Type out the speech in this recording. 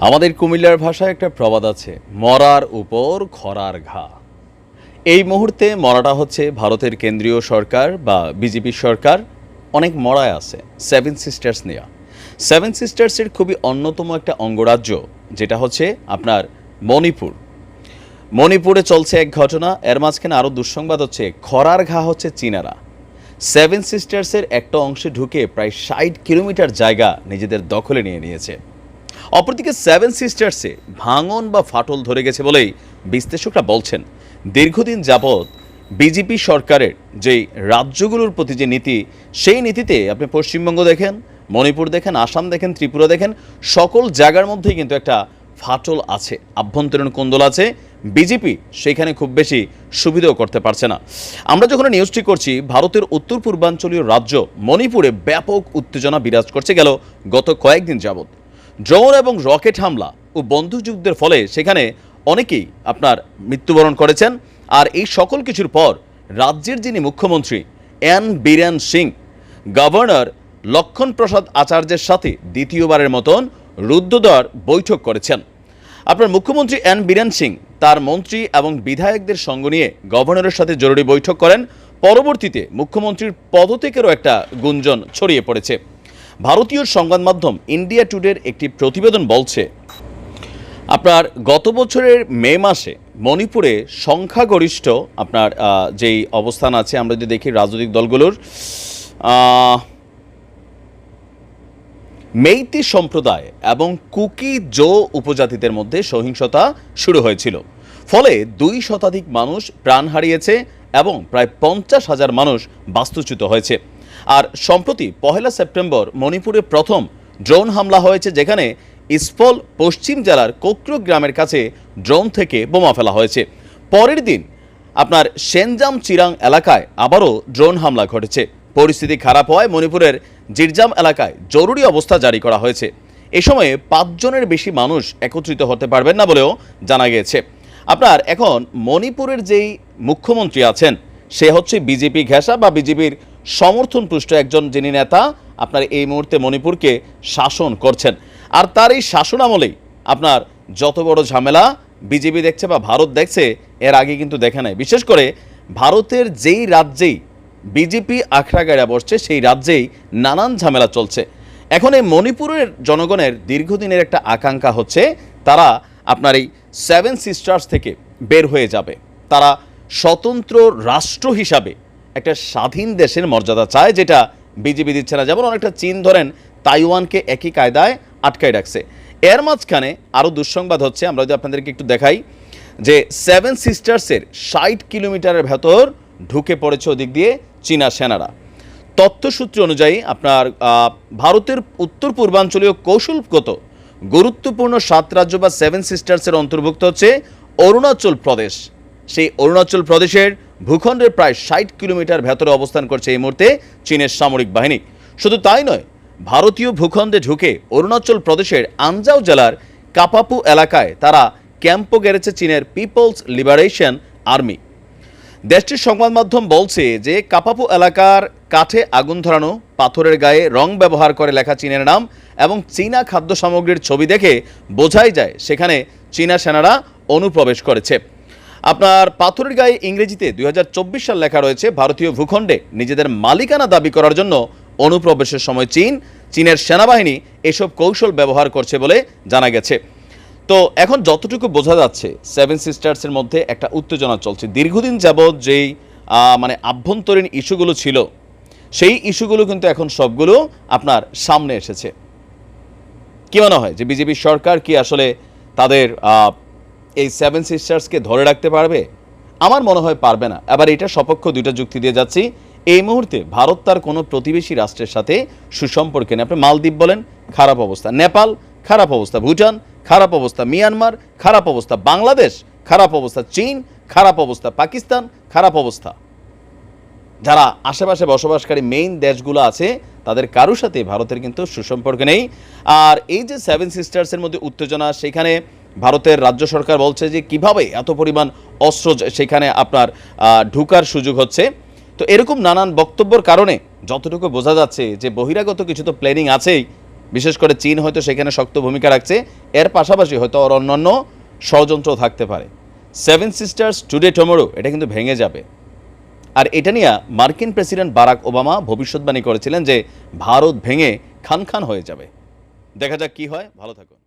আমাদের কুমিল্লার ভাষায় একটা প্রবাদ আছে, মরার উপর খরার ঘা। এই মুহূর্তে মরাটা হচ্ছে ভারতের কেন্দ্রীয় সরকার বা বিজেপি সরকার, অনেক মরায় আছে সেভেন সিস্টার্স নেওয়া সেভেন সিস্টার্সের খুবই অন্যতম একটা অঙ্গরাজ্য, যেটা হচ্ছে আপনার মণিপুর। মণিপুরে চলছে এক ঘটনা, এর মাঝখানে আরও দুঃসংবাদ হচ্ছে, খরার ঘা হচ্ছে চীনারা। সেভেন সিস্টার্সের একটা অংশে ঢুকে প্রায় ষাট কিলোমিটার জায়গা নিজেদের দখলে নিয়ে নিয়েছে। অপরদিকে সেভেন সিস্টার্সে ভাঙন বা ফাটল ধরে গেছে বলেই বিশ্লেষকরা বলছেন, দীর্ঘদিন যাবৎ বিজেপি সরকারের যেই রাজ্যগুলোর প্রতি যে নীতি, সেই নীতিতে আপনি পশ্চিমবঙ্গ দেখেন, মণিপুর দেখেন, আসাম দেখেন, ত্রিপুরা দেখেন, সকল জায়গার মধ্যেই কিন্তু একটা ফাটল আছে, আভ্যন্তরীণ কোন্দল আছে, বিজেপি সেখানে খুব বেশি সুবিধাও করতে পারছে না। আমরা যখন নিউজটি করছি, ভারতের উত্তর পূর্বাঞ্চলীয় রাজ্য মণিপুরে ব্যাপক উত্তেজনা বিরাজ করছে গেল গত কয়েকদিন যাবৎ। ড্রোন এবং রকেট হামলা ও বন্দুকযুদ্ধের ফলে সেখানে অনেকেই আপনার মৃত্যুবরণ করেছেন। আর এই সকল কিছুর পর রাজ্যের যিনি মুখ্যমন্ত্রী, এন বীরেন সিং, গভর্নর লক্ষণ প্রসাদ আচার্যের সাথে দ্বিতীয়বারের মতন রুদ্ধদ্বার বৈঠক করেছেন। আপনার মুখ্যমন্ত্রী এন বীরেন সিং তার মন্ত্রী এবং বিধায়কদের সঙ্গ নিয়ে গভর্নরের সাথে জরুরি বৈঠক করেন। পরবর্তীতে মুখ্যমন্ত্রীর পদত্যাগেরও একটা গুঞ্জন ছড়িয়ে পড়েছে। ভারতীয় সংবাদ মাধ্যম ইন্ডিয়া টুডের একটি প্রতিবেদন বলছে, আপনার গত বছরের মে মাসে মণিপুরে সংখ্যাগরিষ্ঠ আপনার যেই অবস্থান আছে, আমরা যদি দেখি রাজনৈতিক দলগুলোর মেইতি সম্প্রদায় এবং কুকি জো উপজাতিদের মধ্যে সহিংসতা শুরু হয়েছিল। ফলে দুই শতাধিক মানুষ প্রাণ হারিয়েছে এবং প্রায় পঞ্চাশ হাজার মানুষ বাস্তুচ্যুত হয়েছে। আর সম্প্রতি পহেলা সেপ্টেম্বর মণিপুরে প্রথম ড্রোন হামলা হয়েছে, যেখানে ইস্পল পশ্চিম জেলার কোক্র গ্রামের কাছে ড্রোন থেকে বোমা ফেলা হয়েছে। পরের দিন আপনার সেনজাম চিরাং এলাকায় আবারও ড্রোন হামলা ঘটেছে। পরিস্থিতি খারাপ হওয়ায় মণিপুরের জিরজাম এলাকায় জরুরি অবস্থা জারি করা হয়েছে। এ সময়ে পাঁচজনের বেশি মানুষ একত্রিত হতে পারবেন না বলেও জানা গিয়েছে। আপনার এখন মণিপুরের যেই মুখ্যমন্ত্রী আছেন, সে হচ্ছে বিজেপি ঘেঁষা বা বিজেপির সমর্থনপুষ্ট একজন যিনি নেতা, আপনার এই মুহূর্তে মণিপুরকে শাসন করছেন। আর তার এই শাসন আমলেই আপনার যত বড় ঝামেলা বিজেপি দেখছে বা ভারত দেখছে, এর আগে কিন্তু দেখে নাই। বিশেষ করে ভারতের যেই রাজ্যেই বিজেপি আখড়া গাড়া বসছে, সেই রাজ্যেই নানান ঝামেলা চলছে। এখন এই মণিপুরের জনগণের দীর্ঘদিনের একটা আকাঙ্ক্ষা হচ্ছে, তারা আপনার এই সেভেন সিস্টার্স থেকে বের হয়ে যাবে। তারা স্বতন্ত্র রাষ্ট্র হিসাবে একটা স্বাধীন দেশের মর্যাদা চায়, যেটা বিজেপি দিচ্ছে না। যেমন অনেকটা চীন ধরেন, তাইওয়ানকে একই কায়দায় আটকায় রাখছে। এর মাঝখানে আরও দুঃসংবাদ হচ্ছে, আমরা যদি আপনাদেরকে একটু দেখাই, যে সেভেন সিস্টার্সের ষাট কিলোমিটারের ভেতর ঢুকে পড়েছে ওদিক দিয়ে চীনা সেনারা। তথ্যসূত্র অনুযায়ী আপনার ভারতের উত্তর পূর্বাঞ্চলীয় কৌশলগত গুরুত্বপূর্ণ সাত রাজ্য বা সেভেন সিস্টার্সের অন্তর্ভুক্ত হচ্ছে অরুণাচল প্রদেশ। সেই অরুণাচল প্রদেশের ভূখণ্ডের প্রায় ষাট কিলোমিটার ভেতরে অবস্থান করছে এই মুহূর্তে চীনের সামরিক বাহিনী। শুধু তাই নয়, ভারতীয় ভূখণ্ডে ঢুকে অরুণাচল প্রদেশের আঞ্জাও জেলার কাপাপু এলাকায় তারা ক্যাম্পও গেড়েছে চীনের পিপলস লিবারেশন আর্মি। দেশটির সংবাদ মাধ্যম বলছে যে, কাপাপু এলাকার কাঠে আগুন ধরানো, পাথরের গায়ে রং ব্যবহার করে লেখা চীনের নাম এবং চীনা খাদ্য সামগ্রীর ছবি দেখে বোঝাই যায়, সেখানে চীনা সেনারা অনুপ্রবেশ করেছে। আপনার পাথরের গায়ে ইংরেজিতে দুই হাজার চব্বিশ সাল লেখা রয়েছে, ভারতীয় ভূখণ্ডে নিজেদের মালিকানা দাবি করার জন্য অনুপ্রবেশের সময় চীন, চীনের সেনাবাহিনী এসব কৌশল ব্যবহার করছে বলে জানা গেছে। তো এখন যতটুকু বোঝা যাচ্ছে সেভেন সিস্টার্সের মধ্যে একটা উত্তেজনা চলছে। দীর্ঘদিন যাবৎ যেই মানে আভ্যন্তরীণ ইস্যুগুলো ছিল, সেই ইস্যুগুলো কিন্তু এখন সবগুলো আপনার সামনে এসেছে। কি মনে হয় যে বিজেপি সরকার কি আসলে তাদের এই সেভেন সিস্টার্সকে ধরে রাখতে পারবে? আমার মনে হয় পারবে না। এবার এটা সপক্ষ দুইটা যুক্তি দিয়ে যাচ্ছি। এই মুহূর্তে ভারত তার কোনো প্রতিবেশী রাষ্ট্রের সাথে সুসম্পর্কে নেই। আপনি মালদ্বীপ বলেন, খারাপ অবস্থা। নেপাল, খারাপ অবস্থা। ভুটান, খারাপ অবস্থা। মিয়ানমার, খারাপ অবস্থা। বাংলাদেশ, খারাপ অবস্থা। চীন, খারাপ অবস্থা। পাকিস্তান, খারাপ অবস্থা। যারা আশেপাশে বসবাসকারী মেইন দেশগুলো আছে, তাদের কারোর সাথে ভারতের কিন্তু সুসম্পর্ক নেই। আর এই যে সেভেন সিস্টার্সের মধ্যে উত্তেজনা, সেখানে ভারতের রাজ্য সরকার বলছে যে কীভাবে এত পরিমাণ অস্ত্র সেখানে আপনার ঢুকার সুযোগ হচ্ছে। তো এরকম নানান বক্তব্যের কারণে যতটুকু বোঝা যাচ্ছে যে বহিরাগত কিছু তো প্ল্যানিং আছেই, বিশেষ করে চীন হয়তো সেখানে শক্ত ভূমিকা রাখছে। এর পাশাপাশি হয়তো আর অন্যান্য ষড়যন্ত্র থাকতে পারে। সেভেন সিস্টার্স টুডে টমোরো এটা কিন্তু ভেঙে যাবে। আর এটা নিয়ে মার্কিন প্রেসিডেন্ট বারাক ওবামা ভবিষ্যৎবাণী করেছিলেন যে ভারত ভেঙে খান খান হয়ে যাবে। দেখা যাক কি হয়। ভালো থাকুন।